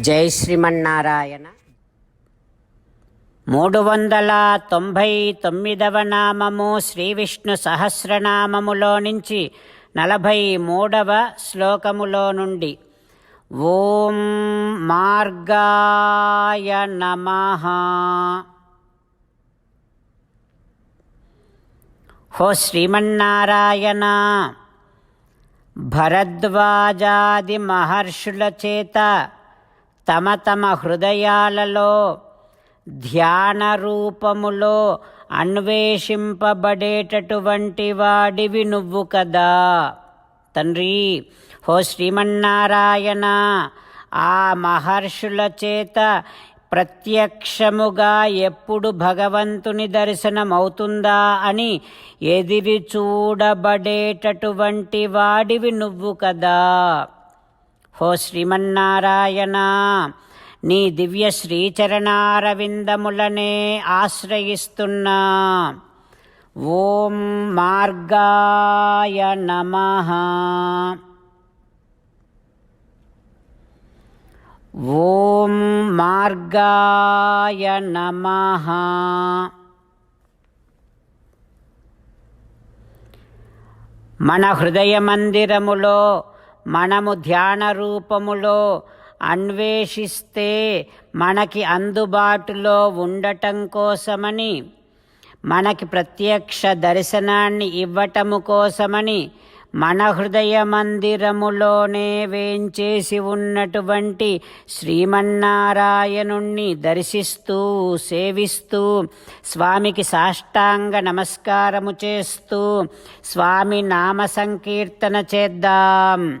జై శ్రీమన్నారాయణ. మూడు వందల తొంభై తొమ్మిదవ నామము శ్రీ విష్ణు సహస్రనామములో నుంచి నలభై మూడవ శ్లోకములో నుండి ఓం మార్గాయ నమః. హో శ్రీమన్నారాయణ భరద్వాజాది మహర్షుల చేత తమ తమ హృదయాలలో ధ్యాన రూపములో అన్వేషింపబడేటటువంటి వాడివి నువ్వు కదా. తండ్రి హో శ్రీమన్నారాయణ ఆ మహర్షుల చేత ప్రత్యక్షముగా ఎప్పుడు భగవంతుని దర్శనమవుతుందా అని ఎదిరి చూడబడేటటువంటి వాడివి నువ్వు కదా. హో శ్రీమన్నారాయణ నీ దివ్య శ్రీచరణారవిందములనే ఆశ్రయిస్తున్నా. ఓం మార్గాయ నమః. ఓం మార్గాయ నమః. మన హృదయ మందిరములో మనము ధ్యాన రూపములో అన్వేషిస్తే మనకి అందుబాటులో ఉండటం కోసమని మనకి ప్రత్యక్ష దర్శనాన్ని ఇవ్వటము కోసమని మన హృదయ మందిరములోనే వేంచేసి ఉన్నటువంటి శ్రీమన్నారాయణుణ్ణి దర్శిస్తూ సేవిస్తూ స్వామికి సాష్టాంగ నమస్కారము చేస్తూ స్వామి నామ సంకీర్తన చేద్దాం.